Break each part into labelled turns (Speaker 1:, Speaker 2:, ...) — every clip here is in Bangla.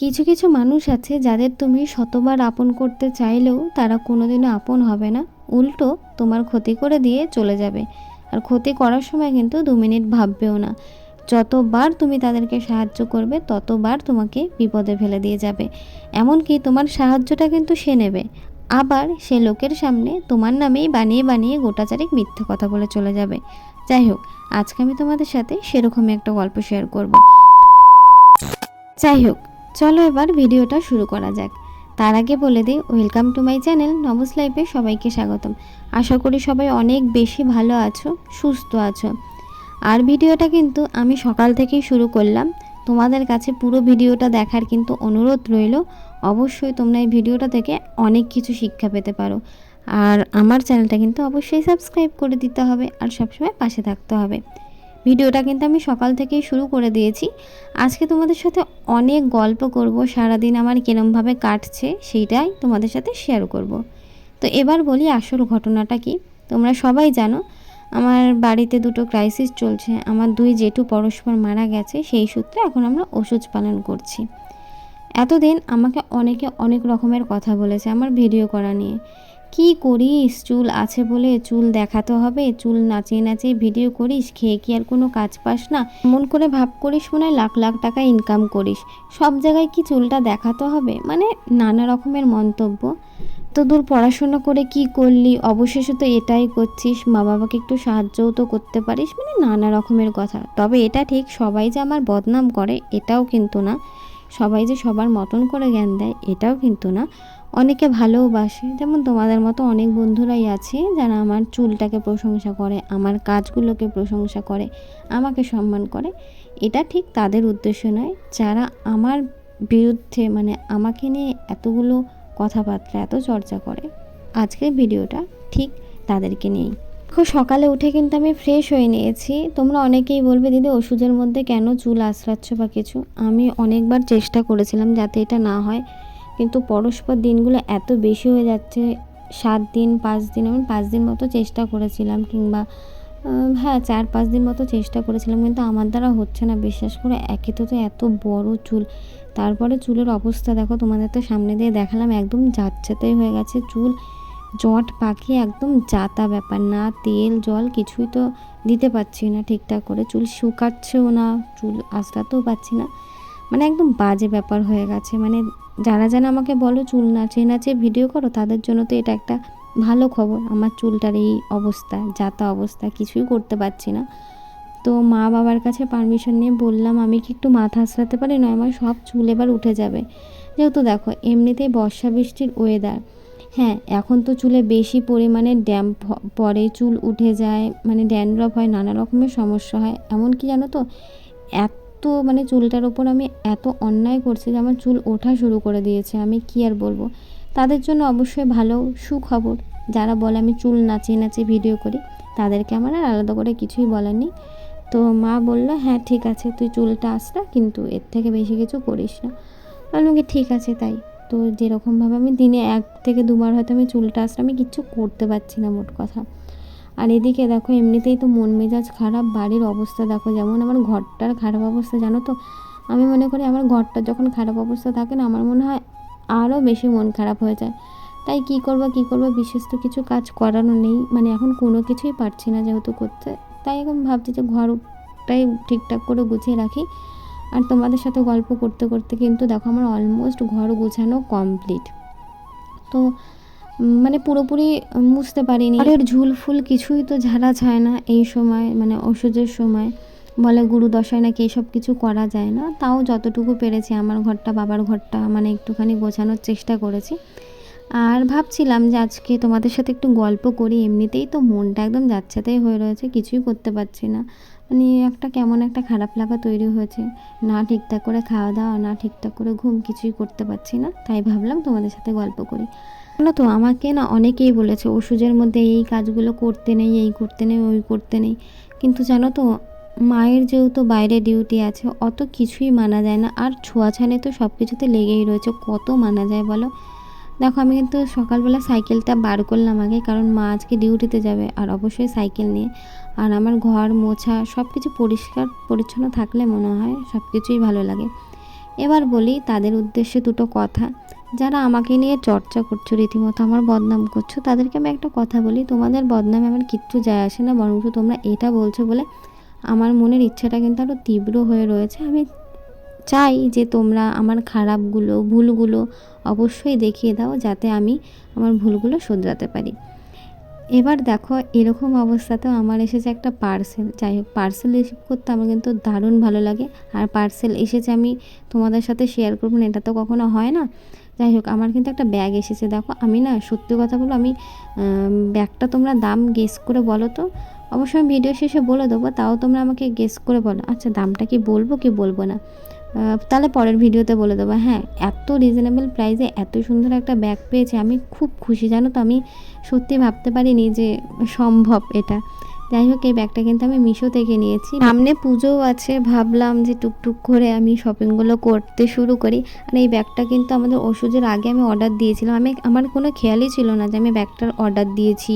Speaker 1: কিছু কিছু মানুষ আছে যাদের তুমি শতবার আপন করতে চাইলেও তারা কোনোদিনও আপন হবে না। উল্টো, তোমার ক্ষতি করে দিয়ে চলে যাবে। আর ক্ষতি করার সময় কিন্তু দু মিনিট ভাববেও না। যতবার তুমি তাদেরকে সাহায্য করবে, ততবার তোমাকে বিপদে ফেলে দিয়ে যাবে। এমনকি তোমার সাহায্যটা কিন্তু সে নেবে। আবার সে লোকের সামনে তোমার নামেই বানিয়ে বানিয়ে গোটাচারিক মিথ্যে কথা বলে চলে যাবে। যাই হোক, আজকে আমি তোমাদের সাথে সেরকমই একটা গল্প শেয়ার করব। যাই হোক চলো এবার ভিডিওটা শুরু করা যাক। তার আগে বলে দিই, ওয়েলকাম টু মাই চ্যানেল নবস লাইফে সবাইকে স্বাগতম। আশা করি সবাই অনেক বেশি ভালো আছো, সুস্থ আছো। আর ভিডিওটা কিন্তু আমি সকাল থেকেই শুরু করলাম। তোমাদের কাছে পুরো ভিডিওটা দেখার কিন্তু অনুরোধ রইল, অবশ্যই তোমরা এই ভিডিওটা থেকে অনেক কিছু শিক্ষা পেতে পারো। আর আমার চ্যানেলটা কিন্তু অবশ্যই সাবস্ক্রাইব করে দিতে হবে আর সবসময় পাশে থাকতে হবে। ভিডিওটা কিন্তু আমি সকাল থেকেই শুরু করে দিয়েছি। আজকে তোমাদের সাথে অনেক গল্প করব, সারাদিন আমার কিরমভাবে কাটছে সেইটাই তোমাদের সাথে শেয়ার করব। তো এবার বলি আসল ঘটনাটা কি, তোমরা সবাই জানো, আমার বাড়িতে দুটো ক্রাইসিস চলছে, আমার দুই জেঠু পরস্পর মারা গেছে, সেই সূত্রে এখন আমরা ওষুধ পালন করছি। এতদিন আমাকে অনেকে অনেক রকমের কথা বলেছে, আমার ভিডিও করা নিয়ে। কি করিস? চুল আছে বলে চুল দেখাতে হবে। চুল নাচিয়ে নাচিয়ে ভিডিও করিস, খেয়ে কি আর কোনো কাজ পাস না? মন করে ভাব করিস মনে হয় লাখ লাখ টাকা ইনকাম করিস। সব জায়গায় কি চুলটা দেখাতে হবে? মানে নানা রকমের মন্তব্য। তো দূর পড়াশোনা করে কি করলি? অবশেষে তো এটাই করছিস। মা বাবাকে একটু সাহায্যও তো করতে পারিস। মানে নানা রকমের কথা। তবে এটা ঠিক, সবাই যে আমার বদনাম করে, এটাও কিন্তু না। সবাই যে সবার মতন করে জ্ঞান দেয়, এটাও কিন্তু না। অনেকে ভালোবাসে। যেমন তোমাদের মতো অনেক বন্ধুরাই আছে, যারা আমার চুলটাকে প্রশংসা করে, আমার কাজগুলোকে প্রশংসা করে, আমাকে সম্মান করে। এটা ঠিক তাদের উদ্দেশ্য নয়। যারা আমার বিরুদ্ধে মানে আমাকে নিয়ে এতগুলো কথাবার্তা, এত চর্চা করে, আজকের ভিডিওটা ঠিক তাদেরকে নিয়েই। খুব সকালে উঠে কিন্তু আমি ফ্রেশ হয়ে নিয়েছি। তোমরা অনেকেই বলবে, দিদি, ওষুধের মধ্যে কেন চুল আশ্রাচ্ছ বা কিছু? আমি অনেকবার চেষ্টা করেছিলাম যাতে এটা না হয়। কিন্তু পরস্পর দিনগুলো এত বেশি হয়ে যাচ্ছে, সাত দিন, পাঁচ দিন, আমি পাঁচ দিন মতো চেষ্টা করেছিলাম কিংবা হ্যাঁ চার, পাঁচ দিন মতো চেষ্টা করেছিলাম কিন্তু আমার দ্বারা হচ্ছে না। বিশ্বাস করে, একে তো তো এত বড় চুল। তারপরে চুলের অবস্থা দেখো, তোমাদের তো সামনে দিয়ে দেখালাম, একদম যাচ্ছেতাই হয়ে গেছে চুল। জট পাখি একদম জাতা ব্যাপার না, তেল, জল কিছুই তো দিতে পারছি না ঠিকঠাক করে। চুল শুকাচ্ছেও না, চুল আঁচড়াতেও পাচ্ছি না। মানে একদম বাজে ব্যাপার হয়ে গেছে মানে যারা যারা আমাকে বলো চুল নাচে নাচে ভিডিও করো, তাদের জন্য তো এটা একটা ভালো খবর। আমার চুলটার এই অবস্থা, যাতা অবস্থা, কিছুই করতে পারছি না। তো মা বাবার কাছে পারমিশন নিয়ে বললাম, আমি কি একটু মাথা আঁচড়াতে পারি? নয় আমার সব চুল এবার উঠে যাবে। যেহেতু দেখো, এমনিতেই বর্ষা বৃষ্টির ওয়েদার হ্যাঁ এখন তো চুলে বেশি পরিমাণে ড্যাম্প পরে চুল উঠে যায় মানে ড্যান্ড্রফ হয়, নানা রকমের সমস্যা হয়। এমন কি জানো তো, এত মানে চুলটার ওপর আমি এত অন্যায় করছি যে আমার চুল ওঠা শুরু করে দিয়েছে, আমি কি আর বলব? তাদের জন্য অবশ্যই ভালো সুখবর। যারা বলে আমি চুল নাচিয়ে নাচিয়ে ভিডিও করি, তাদেরকে আমার আর আলাদা করে কিছুই বলার নেই। তো মা বলল হ্যাঁ ঠিক আছে, তুই চুলটা আসরা কিন্তু এর থেকে বেশি কিছু করিস না। বললাম কি ঠিক আছে, তাই। তো যেরকমভাবে আমি দিনে এক থেকে দুবার হয়তো আমি চুলটা আসলে আমি কিচ্ছু করতে পারছি না, মোট কথা। আর এদিকে দেখো, এমনিতেই তো মন মেজাজ খারাপ, বাড়ির অবস্থা দেখো যেমন আমার ঘরটার খারাপ অবস্থা, জানো তো? আমি মনে করি আমার ঘরটা যখন খারাপ অবস্থা থাকে না, আমার মনে হয় আরও বেশি মন খারাপ হয়ে যায়। তাই কি করব কি করব বিশেষ তো কিছু কাজ করানো নেই মানে এখন কোনো কিছুই পারছি না যেহেতু করতে। তাই এখন ভাবছি যে ঘরটাই ঠিকঠাক করে গুছিয়ে রাখি। আর তোমাদের সাথে গল্প করতে করতে কিন্তু দেখো, আমার অলমোস্ট ঘর গোছানো কমপ্লিট তো মানে পুরোপুরি মুছতে পারিনি। ঘরের ঝুল ফুল কিছুই তো ঝাড়া যায় না এই সময় মানে ওষুধের সময়। বলে গুরু দশায় নাকি এসব কিছু করা যায় না। তাও যতটুকু পেরেছি আমার ঘরটা, বাবার ঘরটা মানে একটুখানি গোছানোর চেষ্টা করেছি। আর ভাবছিলাম যে আজকে তোমাদের সাথে একটু গল্প করি। এমনিতেই তো মনটা একদম যাচ্ছেতাই হয়ে রয়েছে, কিছুই করতে পারছি না। মানে একটা কেমন একটা খারাপ লাগা তৈরি হয়েছে। না ঠিকঠাক করে খাওয়া দাওয়া, না ঠিকঠাক করে ঘুম কিছুই করতে পারছি না, তাই ভাবলাম তোমাদের সাথে গল্প করি। না তো আমাকে না অনেকেই বলেছে, ওষুধের মধ্যে এই কাজগুলো করতে নেই, এই করতে নেই, ওই করতে নেই। কিন্তু জানো তো, মায়ের যেহেতু বাইরে ডিউটি আছে, অত কিছুই মানা যায় না। আর ছোঁয়াছানে তো সব কিছুতে লেগেই রয়েছে, কত মানা যায় বলো? দেখো, আমি কিন্তু সকালবেলা সাইকেলটা বার করলাম আগে, কারণ মা আজকে ডিউটিতে যাবে, আর অবশ্যই সাইকেল নিয়ে। আর আমার ঘর মোছা সব কিছু পরিষ্কার, পরিচ্ছন্ন থাকলে মনে হয় সব কিছুই ভালো লাগে। এবার বলি, তাদের উদ্দেশ্যে দুটো কথা। যারা আমাকে নিয়ে চর্চা করছ, রীতিমতো আমার বদনাম করছ, তাদেরকে আমি একটা কথা বলি, তোমাদের বদনামে আমার কিচ্ছু যায় আসে না বরং তোমরা এটা বলছো বলে আমার মনের ইচ্ছাটা কিন্তু আরও তীব্র হয়ে রয়েছে। আমি চাই যে তোমরা আমার খারাপগুলো, ভুলগুলো অবশ্যই দেখিয়ে দাও যাতে আমি আমার ভুলগুলো শুধরাতে পারি। এবার দেখো এরকম অবস্থাতেও আমার এসেছে একটা পার্সেল যাই হোক পার্সেল রিসিভ করতে আমার কিন্তু দারুণ ভালো লাগে। আর পার্সেল এসেছে আমি তোমাদের সাথে শেয়ার করব না, এটা তো কখনো হয় না। যাই হোক, আমার কিন্তু একটা ব্যাগ এসেছে। দেখো আমি না সত্যি কথা বলো আমি ব্যাগটা তোমরা দাম গেস করে বলো তো। অবশ্যই ভিডিও শেষে বলে দেবো, তাও তোমরা আমাকে গেস করে বলো। আচ্ছা দামটা কি বলব কি বলব না? তাহলে পরের ভিডিওতে বলে দেবো হ্যাঁ এত রিজনেবল প্রাইসে এত সুন্দর একটা ব্যাগ পেয়েছি, আমি খুব খুশি, জানো তো, আমি সত্যি ভাবতে পারিনি যে সম্ভব এটা। যাই হোক, এই ব্যাগটা কিন্তু আমি মিশো থেকে নিয়েছি। সামনে পুজোও আছে, ভাবলাম যে টুকটুক করে আমি শপিংগুলো করতে শুরু করি। আর এই ব্যাগটা কিন্তু আমাদের ওষুধের আগে আমি অর্ডার দিয়েছিলাম। আমি, আমার কোনো খেয়ালই ছিল না যে আমি ব্যাগটার অর্ডার দিয়েছি,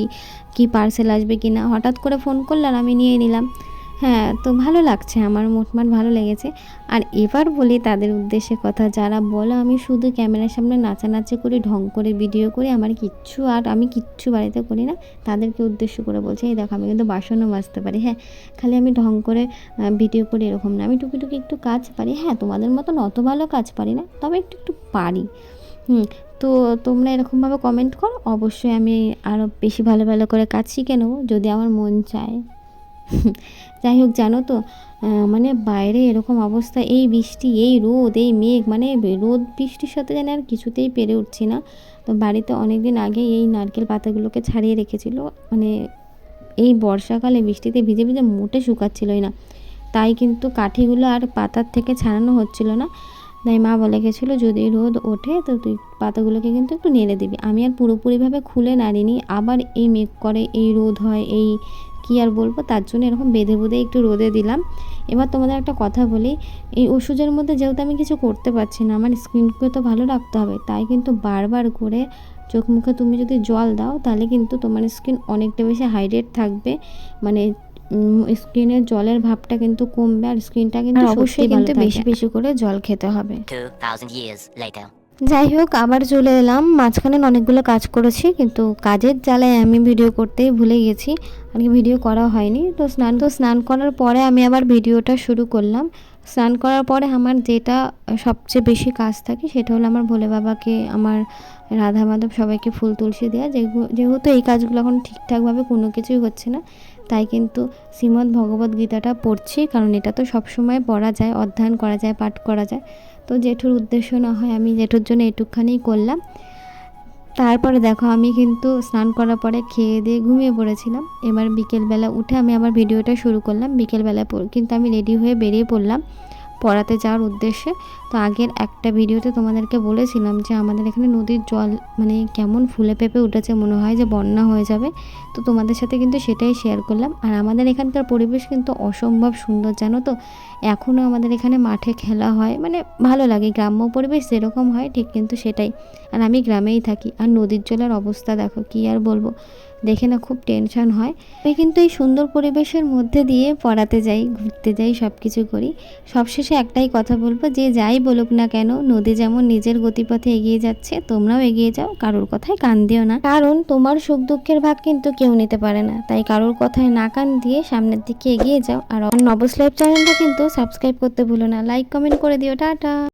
Speaker 1: কি পার্সেল আসবে কি না হঠাৎ করে ফোন করলে আর আমি নিয়ে নিলাম। হ্যাঁ তো ভালো লাগছে আমার মোটমাট ভালো লেগেছে। আর এবার বলি তাদের উদ্দেশ্যে কথা, যারা বলো আমি শুধু ক্যামেরার সামনে নাচানাচি করি, ঢং করে, ভিডিও করি, আমার কিচ্ছু আর আমি কিচ্ছু বাড়িতে করি না, তাদেরকে উদ্দেশ্য করে বলছি, এই দেখো, আমি কিন্তু বাসনও মাজতে পারি। হ্যাঁ খালি আমি ঢং করে ভিডিও করি এরকম না। আমি টুকি টুকি একটু কাজ পারি। হ্যাঁ তোমাদের মতন অত ভালো কাজ পারি না, তবে একটু একটু পারি। হুম, তো তোমরা এরকমভাবে কমেন্ট করো। অবশ্যই আমি আরও বেশি ভালো ভালো করে কাজ শিখে নেব, যদি আমার মন চায়। যাই হোক জানো তো মানে বাইরে এরকম অবস্থা, এই বৃষ্টি, এই রোদ, এই মেঘ মানে রোদ, বৃষ্টির সাথে যেন আর কিছুতেই পেরে উঠছি না। তো বাড়িতে অনেক দিন আগে এই নারকেল পাতাগুলোকে ছাড়িয়ে রেখেছিল মানে এই বর্ষাকালে বৃষ্টিতে ভিজে ভিজে মোটে শুকাচ্ছিলই না। তাই কিন্তু কাঠিগুলো আর পাতার থেকে ছাড়ানো হচ্ছিল না। তাই মা বলে গেছিল, যদি রোদ ওঠে, তো তুই পাতাগুলোকে কিন্তু একটু নেড়ে দিবি। আমি আর পুরোপুরিভাবে খুলে নাড়িনি। আবার এই মেঘ করে এই রোদ হয়, এই কী আর বলব? তার জন্য এরকম বেঁধে বেঁধে একটু রোদে দিলাম। এবার তোমাদের একটা কথা বলি এই ওষুধের মধ্যে যেহেতু আমি কিছু করতে পারছি না আমার স্কিনকে তো ভালো রাখতে হবে তাই কিন্তু বারবার করে চোখ মুখে তুমি যদি জল দাও তাহলে কিন্তু তোমার স্কিন অনেকটা বেশি হাইড্রেট থাকবে। মানে স্কিনের জলের ভাবটা কিন্তু কমবে আর স্কিনটা কিন্তু অবশ্যই কিন্তু বেশি বেশি করে জল খেতে হবে।
Speaker 2: 2000 years later.
Speaker 1: যাই হোক, আবার চলে এলাম। মাঝখানে অনেকগুলো কাজ করেছি, কিন্তু কাজের জ্বালায় আমি ভিডিও করতেই ভুলে গেছি। আর কি ভিডিও করা হয়নি। তো স্নান তো স্নান করার পরে আমি আবার ভিডিওটা শুরু করলাম। স্নান করার পরে আমার যেটা সবচেয়ে বেশি কাজ থাকে, সেটা হলো আমার ভোলে বাবাকে, আমার রাধা মাধব সবাইকে ফুল তুলসী দেওয়া যেহেতু এই কাজগুলো এখন ঠিকঠাকভাবে কোনো কিছুই হচ্ছে না, তাই কিন্তু শ্রীমদ্ ভগবত গীতাটা পড়ছি, কারণ এটা তো সবসময় পড়া যায়, অধ্যয়ন করা যায়, পাঠ করা যায়। তো জেঠুর উদ্দেশ্য না হয় আমি জেঠুর জন্য এটুকখানি করলাম। তারপরে দেখো আমি কিন্তু স্নান করার পরে খেয়ে দিয়ে ঘুমিয়ে পড়েছিলাম। এবার বিকেলবেলা উঠে আমি আমার ভিডিওটা শুরু করলাম। বিকেলবেলা কিন্তু আমি রেডি হয়ে বেরিয়ে পড়লাম। পড়াতে যাওয়ার উদ্দেশ্যে। তো আগের একটা ভিডিওতে তোমাদেরকে বলেছিলাম যে আমাদের এখানে নদীর জল মানে কেমন ফুলে পেঁপে উঠেছে, মনে হয় যে বন্যা হয়ে যাবে। তো তোমাদের সাথে কিন্তু সেটাই শেয়ার করলাম। আর আমাদের এখানকার পরিবেশ কিন্তু অসম্ভব সুন্দর, জানো তো? এখনও আমাদের এখানে মাঠে খেলা হয় মানে ভালো লাগে, গ্রাম্য পরিবেশ যেরকম হয় ঠিক কিন্তু সেটাই। আর আমি গ্রামেই থাকি। আর নদীর জলের অবস্থা দেখো, কী আর বলব? দেখে না খুব টেনশন হয়। আমি কিন্তু এই সুন্দর পরিবেশের মধ্যে দিয়ে পড়াতে যাই, ঘুরতে যাই সব কিছু করি। সবশেষে একটাই কথা বলব, যে যাই বলুক না কেন, নদী যেমন নিজের গতিপথে এগিয়ে যাচ্ছে, তোমরাও এগিয়ে যাও, কারোর কথায় কান দিও না। কারণ তোমার সুখ দুঃখের ভাগ কিন্তু কেউ নিতে পারে না। তাই কারোর কথায় না কান দিয়ে সামনের দিকে এগিয়ে যাও। আর নবস চ্যানেলটা কিন্তু সাবস্ক্রাইব করতে ভুলো না। লাইক কমেন্ট করে দিও। টাটা!